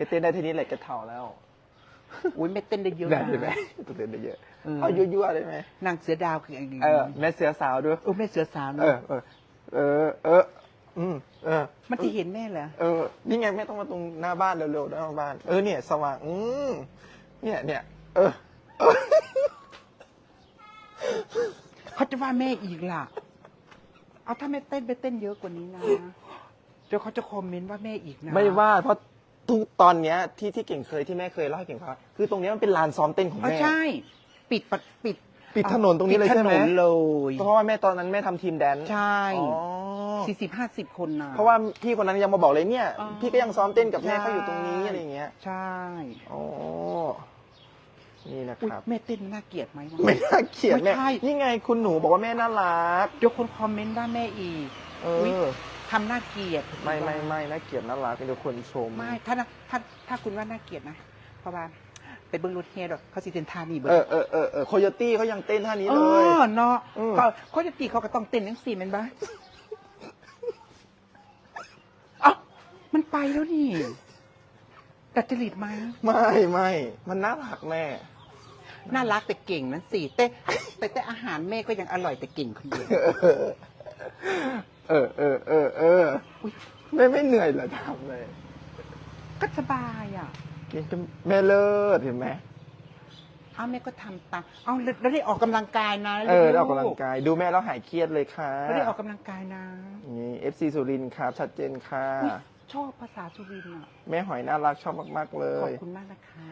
แกเต้นได้ทีนี้แหละแกเท่าแล้วอุ้ยไม่เต้นได้เยอะได้นะเห็นไหมตัวเต้นได้เยอะเออเอายั่วๆได้ไหมนางเสือดาวคือเออแม่เสือสาวด้วย โอ้แม่เสือสาวเอเนาะอเออเออเอออืมเออ มันจะเห็นแม่เหรอเออ นี่ไงแม่ต้องมาตรงหน้าบ้านเร็วๆหน้าบ้าน เออเนี่ยสว่าง อืมเนี่ยเนี่ยเออเออ เขาจะว่าแม่อีกล่ะ เอาถ้าแม่เต้นไปเต้นเยอะกว่านี้นะเดี๋ยวเขาจะคอมเมนต์ว่าแม่อีกนะไม่ว่าเพราะ ทุกตอนเนี้ยที่ที่เก่งเคยที่แม่เคยเล่าให้เก่งฟังคือตรงเนี้ยมันเป็นลานซ้อมเต้นของอ๋อแม่ ใช่ ปิดปะปิดปิดถนนตรงนี้เลยปิดใช่ไหมถนนเลยเพราะว่าแม่ตอนนั้นแม่ทำทีมแดนซ์ใช่อ๋อสี่สิบห้าสิบคนนะ เพราะว่าพี่คนนั้นยังมาบอกเลยเนี่ย อ๋อ พี่ก็ยังซ้อมเต้นกับแม่ใช่เขาอยู่ตรงนี้อะไรอย่างเงี้ยใช่อ๋อนี่นะอุ๊ยครับ แม่เต้นน่าเกลียดไหมวะ ไม่น่าเกลียดไม่แม่ใช่ นี่ไงคุณหนูบอกว่าแม่น่ารัก เดี๋ยวคนคอมเมนต์ว่าแม่อีกเออุ๊ยอ ทำน่าเกลียดไม่ไม่ไม่น่าเกลียดน่ารักเป็นทุกคนชม ไม่ถ้านะถ้าถ้าคุณว่าน่าเกลียดนะเพราะว่าไปเบิ้งรถเฮดอกเขาสิเต้นท่านี่เบิ้งเออเออเออเออโคโยตี้เขายังเต้นท่านี้เอเลยอเนาะอืมเขาเขาจะตีเขาก็ต้องเต้นทั้งสี่แมันบ้าเอ้ามันไปแล้วนี่ดัดจริตไหมไม่ไม่มันน่ารักแม่น่ารักแต่เก่งนั้นสิแต่แต่แต่อาหารแม่ก็ยังอร่อยแต่เก่งคนเดียว เออเออเออเอออุ๊ยแม่ไม่เหนื่อยเหรอทำเลย ก็สบายอะกินกันแม่เลิศเห็นไหมเอาแม่ก็ทำตามเอาแล้วแล้วได้ออกกำลังกายนะเออได้ออกกำลังกาย ดูแม่แล้วหายเครียดเลยค่ะแล้วได้ออกกำลังกายนะนี่ FC สุรินทร์ครับชัดเจนค่ะ อุ๊ยชอบภาษาสุรินทร์อะแม่หอยน่ารักชอบมาก ๆ เลขอยบคุณมากนะคะ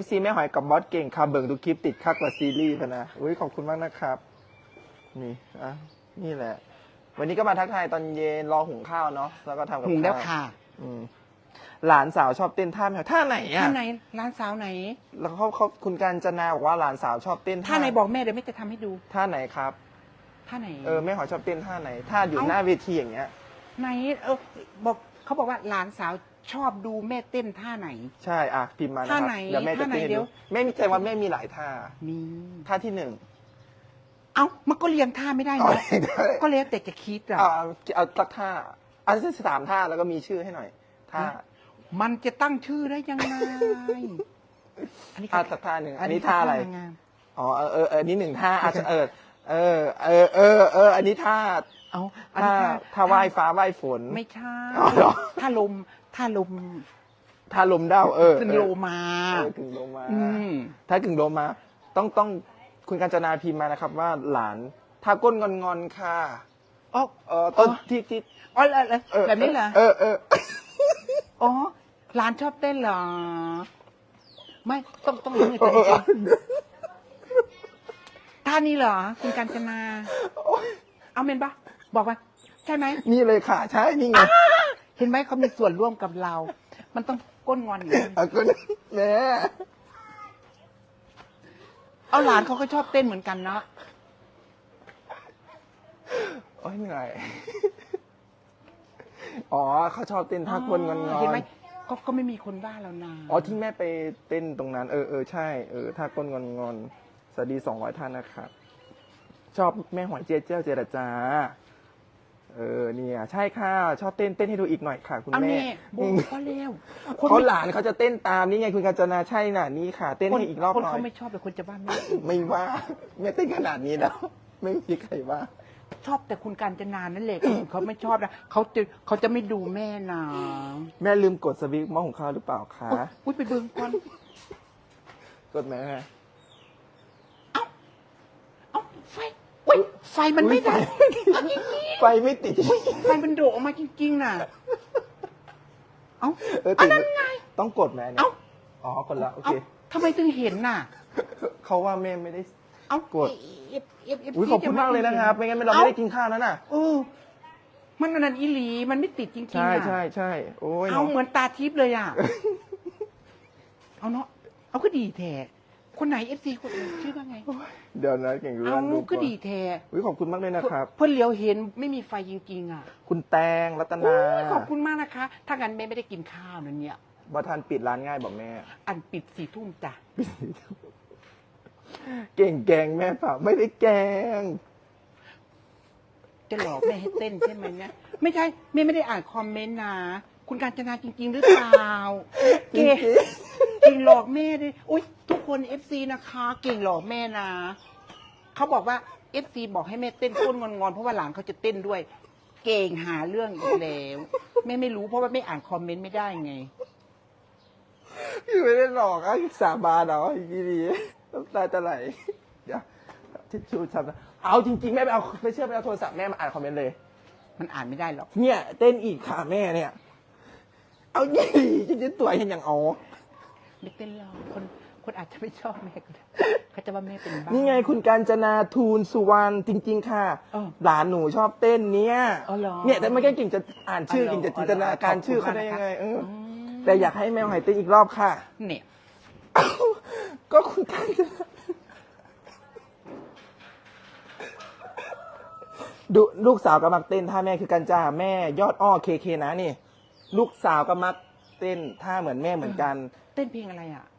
FC แม่หอยกับบอสเก่งค่ะเบิ่งดูคลิปติดคักกว่าซีรีส์พะนะ อุ้ยขอบคุณมากนะครับ นี่อะนี่แหละ วันนี้ก็มาทักทายตอนเย็นรอหุงข้าวเนาะแล้วก็ทำกับหุงแล้วข้าค่ะอืมหลานสาวชอบเต้นท่าแมวท่าไหนอะท่าไหนร้านสาวไหน แล้วเขาเขาคุณการจนาบอกว่าหลานสาวชอบเต้นท่าไหนบอกแม่เดี๋ยวแม่จะทำให้ดูท่าไหนครับ ท่าไหน เออแม่หอยชอบเต้นท่าไหนท่าอยู่เอ้า หน้าเวทีอย่างเงี้ย ไหนเออบอกเขาบอกว่าหลานสาวชอบดูแม่เต้นท่าไหน ใช่อะพิมพ์มานะคท่ารับไหนเดี๋ยวแม่จะท่าไหนเต้นให้เดี๋ดูยว แม่มีใจว่าแม่มีหลายท่า มีท่าที่หนึ่ง เอ้ามันก็เรียงท่าไม่ได้เอาเนาะได้ ก็แล้วแต่จะคิดอะ เอาเอาเอาสักท่าเอาสักสามท่าแล้วก็มีชื่อให้หน่อยท่ามันจะตั้งชื่อได้ยังไงอันนี้ท่าก็สักท่าหนึ่งอันนี้ท่าอะไรงามอ๋อเออเออเอออันนี้หนึ่งท่าอะเออเออเออเออเออ อันนี้ท่าเอาอันท่านี้ท่าไหว้ฟ้าไหว้ฝน ไม่ใช่อ๋อเหรอ ท่าลมท่าลมท่าลมเด้าเออขึ้นเออโลมาเออกึ่งโลมา อืมถ้ากึ่งโลมา ต้องต้อง คุณกัญจนาพิมพ์มานะครับ ว่าหลานท่าก้นงอนงอนๆค่ะอ๋อเออต้นที่ที่อ๋อแล้วแล้วเออแบบนี้เหรอเออเอออ๋อหลานชอบเต้นเหรอ ไม่ต้องต้องมือเออเออเออท่านี้เหรอ คุณกัญจนาเอาเมนปะบอกว่าใช่ไหม นี่เลยค่ะใช่นี่ไงเห็นไหมเขามีส่วนร่วมกับเรา มันต้องก้นงอนอย่างนี้ เอาก็แม่ เอาหลานเขาก็ชอบเต้นเหมือนกันเนาะโอ้ยเหนื่อย อ๋อเขาชอบเต้นท่าก้นงอนงอเห็นไหมนก็ก็ไม่มีคนว่าเรานาอ๋อที่แม่ไปเต้นตรงนั้น เออเออใช่เออท่าก้นงอนงอนสวัสดีสองร้อยท่านนะครับ ชอบแม่หอยเจี๊ยเจ้าเจรจา เออเนี่ยใช่ค่ะ ชอบเต้นเต้นให้ดูอีกหน่อยค่ะ คุณเอาแม่แน่โอ้อืมก็เร็วเขาหลานเขาจะเต้นตามนี่ไงคุณกัญจนาใช่น่ะนี่ค่ะ เต้นคนให้อีกรอบคนหน่อเขายไม่ชอบแต่คนจะว่าแม่ไม่ว่าแม่เต้นขนาดนี้แล้วไม่มีใครว่า ชอบแต่คุณการจนานั่นแหละคนอื่นเขาไม่ชอบนะเขาจะเขาจะไม่ดูแม่นะแม่ลืมกดสวิตช์หม้อหุงข้าวหรือเปล่าคะ อุ้ยไปเบิ่งก่อน กดไหมแม่ เอ้าไฟอุ้ย ไฟมันไม่ได้ไฟไม่ติด ไฟมันโดดออกมาจริงๆน่ะ เอ้าเอออัตินดนั้นไง ต้องกดไหมเนี่ยเอ้า อ๋อกดแล้วโอเอ้าเคทำไมถึงเห็นน่ะ เขาว่าแม่ไม่ได้ เอ้ากด เอฟเอฟเอฟอุ้ยขอบคุณมากเลยนะครับ ไม่งั้นเราไม่ได้กินข้าวแล้วน่ะ เออมันอันนั้นอีหลี มันไม่ติดจริงๆใช่น่ะใช่ใช่โอ้ยเอาเนาะเหมือนตาทิพย์เลยอะ เอาเนาะ เอาก็ดีแท้ คนไหนเอฟซีคนอื่นชื่อว่าไงเดี๋ยวนะเก่งรู้เอาดูก็ดีแท้อุ้ยขอบคุณมากเลยนะครับ เพื่อนเลี้ยวเห็นไม่มีไฟจริงๆอะ คุณแตงรัตโอ้นายขอบคุณมากนะคะ ถ้างั้นแม่ไม่ได้กินข้าวนั่นเนี่ยบอทันปิดร้านง่ายบอกแม่ อันปิดสี่ทุ่มจ้ะเก่งแกงแม่เปล่าไม่ได้แกง จะหลอกแม่ให้เต้นใช่ไหมเนี่ยไม่ใช่แม่ไม่ได้อ่านคอมเมนต์นะคุณการจนาจริง ๆ หรือเปล่าจริเก่งงเก่งหลอกแม่ด้วยอุ้ยทุก คนเอฟซีนะคะ เก่งหลอกแม่นะเขาบอกว่าเอฟซีบอกให้แม่เต้นก้นงอนๆเพราะว่าหลานเขาจะเต้นด้วย เก่งหาเรื่องอีกแล้วแม่ไม่รู้เพราะว่าไม่อ่านคอมเมนต์ไม่ได้ไง พี่ไม่ได้หลอกอะสาบานเหรออีกทีน้ำตาจะไหลเดี๋ยวทิชชู่ทำนะเอาจริงๆแม่ไปเอาไม่เชื่อไปเอาโทรศัพท์แม่มาอ่านคอมเมนต์เลย มันอ่านไม่ได้หรอกเนี่ยเต้นอีกค่ะแม่เนี่ย เอายี่จริงๆตัวเห็นอย่างอ๋อไม่เต้นหรอกคน คนอาจจะไม่ชอบแม่ก็ได้เขาจะว่าแม่เป็นบ้านี่ไงคุณการจนาทูลสุวรรณจริง ๆ ค่ะเออหลานหนูชอบเต้นเนี่ยอ๋อเหรอเนี่ยแต่ไม่แค่กิ่งจะอ่านชื่ออ๋อเหรอกิ่งจะจินตนาการอ๋อเหรอชื่อขอบคุณเขาได้ยังไงมากนะคะเอออมแต่อยากให้แมวหายเต้นอีกรอบค่ะ เนี่ยเอ้าก็คุณการจนาดูลูกสาวก็มักเต้นท่าแม่คือกันจ้าแม่ยอดอ้อเคเคนะนี่ ลูกสาวก็มักเต้นท่าเหมือนแม่เหมือนกัน เต้นเพลงอะไรอะเ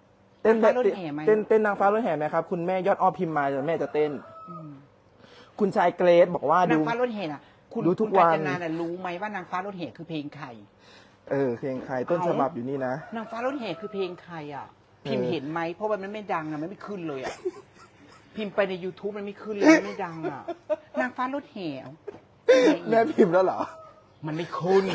ต้นนางฟ้ารถแห่ไหมเต้นเต้นนางฟ้ารถแห่ไหมครับ คุณแม่ยอดอ้อพิมพ์มาเดี๋ยวแม่จะเต้นอืมคุณชายเกรซบอกว่านาดูงฟ้ารถแห่น่ะ คุณดูทุกคุณาญวันจนาน่ะรู้ไหมว่านางฟ้ารถแห่คือเพลงใคร เออ เพลงใครต้นเอาฉบับอยู่นี่นะ นางฟ้ารถแห่คือเพลงใครอะ พิมพ์เออเห็นไหมเพราะว่ามันไม่ดังอะมันไม่ขึ้นเลยอะ พิมพ์ไปใน youtube มันไม่ขึ้นเลยมันไม่ดังอะ นางฟ้ารถแห่แม่พิมพ์แล้วเหรอ มันไม่ขึ้น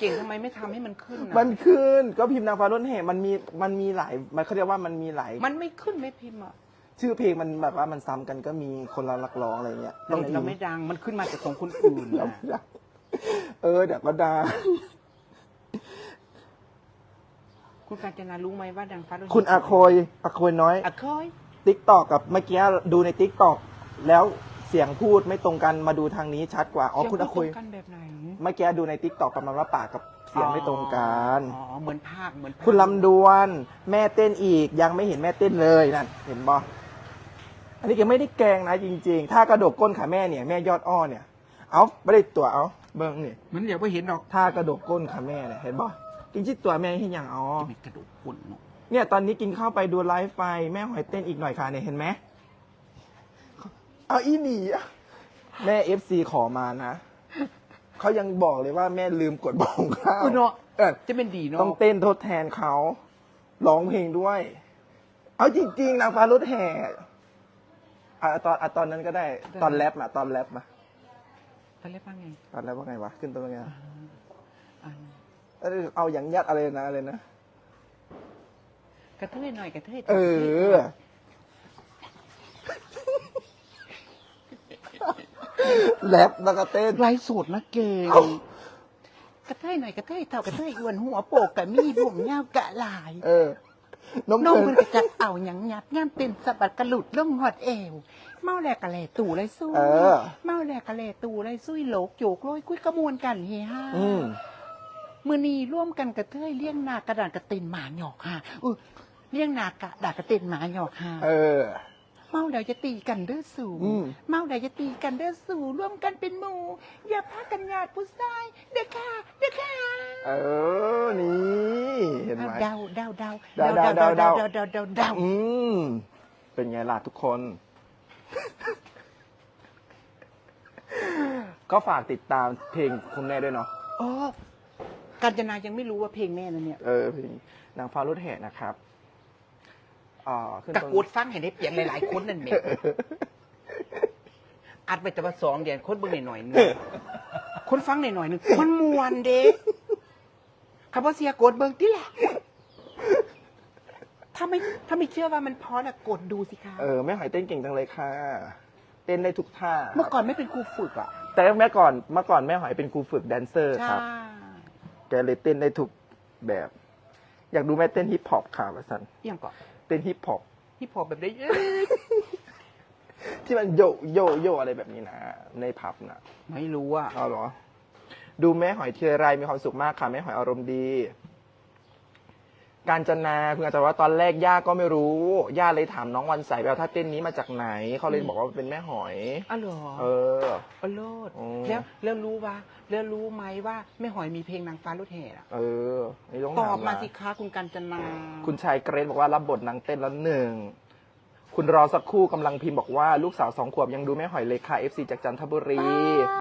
เก่งทำไมไม่ทำให้มันขึ้นอะมันขึ้นก็พิมพ์นางฟ้ารถแห่มันมีมันมีหลายมันเขาเรียกว่ามันมีหลาย มันไม่ขึ้นไม่พิมพ์อะชื่อเพลงมันแบบว่ามันซ้ำกันก็มีคนละนักร้องอะไรเงี้ยเราพิเราพ์ไม่ดังมันขึ้นมาจากของคนอื่นเรานะไม่ได้เออเดี๋ยวก็ดาคุณการจนารู้ไหมว่านางฟ้ารถแห่คุณอาโคยอาโคยน้อยอาโคย ติ๊กตอกกับเมื่อกี้ดูในติ๊กตอกแล้วเสียงพูดไม่ตรงกันมาดูทางนี้ชัดกว่าอ๋อคุณอาโคย เสีงพูดตรงกันแบบไหน เมื่อกี้ดูในติ๊กตอกประมาณว่าปากกับเสียงไม่ตรงกัน อ๋อ เหมือนภาคเหมือนภาคุณลำดวน แม่เต้นอีกยังไม่เห็นแม่เต้นเลยนั่นเห็นบออันนี้แกไม่ได้แกล้งนะจริง ๆ ถ้ากระดกก้นขาแม่เนี่ยแม่ยอดอ้อเนี่ย เอาไม่ได้ตัวเอาเบิ้งนี่เหมือนเดี๋ยวไปเห็นดอกถ้ากระดกก้นขาแม่เนี่ยเห็นบอจริงๆตัวแม่เห็นอย่างอ๋อจะมีกระดูกคนเนาะเนี่ยตอนนี้กินข้าวไปดูไลฟ์ไปแม่หอยเต้นอีกหน่อยค่ะเนี่ยเห็นไหมเอาอีหนีอะแม่เอฟซีขอมานะ เขายังบอกเลยว่าแม่ลืมกดบองข้าวเออเนาะเออจะเป็นดีเนาะต้องเต้นทดแทนเขาร้องเพลงด้วย เอาจริง ๆ นางฟ้ารถแห่อะตอนอะตอนนั้นก็ได้ตอนแรปมาตอนแรปมาเขาเรียกว่าไงตอนแรปว่าไงวะขึ้นต้นว่าไงอ่าเออเอาอย่างยัดอะไรนะอะไรนะกระเทยหน่อยกระเทยเออ แรปแล้วก็เต้น ไลฟ์สดนะเก่งเอ้ากระเทยหน่อยกระเทยเท่ากระเทยอ้วนหัวโปกกะมีผมยาวกะหลายเออ น้องน้องเพลิมันนก็จะเอาหยังยัดย่ำเต้นสะบัดกระหลุดล่องหอดเอว เมาแหลกกะแหลตู่ไรสู้เออ เมาแหลกกะแหลตู่ไรซุ้ยโหลกโจกโรยกุ้ยกระมวลกันเฮฮา อืม มือนีร่วมกันกระเทยเลี้ยงนากระดานกระเต็นหมาหยอกค่ะเออเลี้ยงนากระดานกระเต็นหมาหยอกค่ะเออ เมาแล้วจะตีกันเด้อสู่อืม เมาแล้วจะตีกันเด้อสู่ร่วมกันเป็นหมู่ อย่าพากันญาติผู้ชาย เด้อค่ะ เด้อค่ะเออ นี่ เห็นไหม เดาเดาเดาเดาเดาเดาเดา เดาเดาเดาเดาอืม เป็นไงล่ะทุกคน ก็ฝากติดตามเพลงคุณแม่ด้วยเนาะ อ๋อการจนายังไม่รู้ว่าเพลงแม่นะเนี่ย เออเพลงนางฟ้ารถแห่นะครับ อ่าขึ้นตะต้นกูดฟังเห็นได้เปลี่ยนหลายๆคนนั่นเองอัดไปแต่ว่าสองเดือนคนเบิ่งหน่อยๆหนึงคนฟังหน่อยๆหนึงมันมวนเด็กคำว่าเสียกดเบิ่งที่ละถ้าไม่ถ้าไม่เชื่อว่ามันเพราะน่ะกดดูสิคะเออแม่หอยเต้นเก่งจังเลยค่ะ เต้นได้ทุกท่า เมื่อก่อนไม่เป็นครูฝึกอะแต่แม่ก่อนเมื่อก่อนแม่หอยเป็นครูฝึกแดนเซอร์คใช่รับ แกเลยเต้นได้ทุกแบบ อยากดูแม่เต้นฮิปฮอปค่ะวะสันยังก่อนเต้นฮิปฮอปที่พอแบบได้เอ้ยที่มันโยโยโยอะไรแบบนี้นะในผับนะไม่รู้อะเอาเหรอ ดูแม่หอยทีไรมีความสุขมากค่ะแม่หอยอารมณ์ดี การจนาคุณอาจารย์ว่าตอนแรกย่าก็ไม่รู้ย่าเลยถามน้องวันใสไปเอาท่าเต้นนี้มาจากไหนเขาเลยบอกว่าเป็นแม่หอยอ๋อเหรอเอออ๋อโลดอืมแล้วแล้วรู้ว่าแล้วรู้ไหมว่าแม่หอยมีเพลงนางฟ้ารถแห่อะเออนี่ต้องตถาอบมาละสิคะคุณกัญจนา คุณชายเกรซบอกว่ารับบทนางเต้นแล้วหนึ่งคุณรอสักครู่กำลังพิมพ์บอกว่าลูกสาวสองขวบยังดูแม่หอยเลยค่ะ FC จากจันทบุรี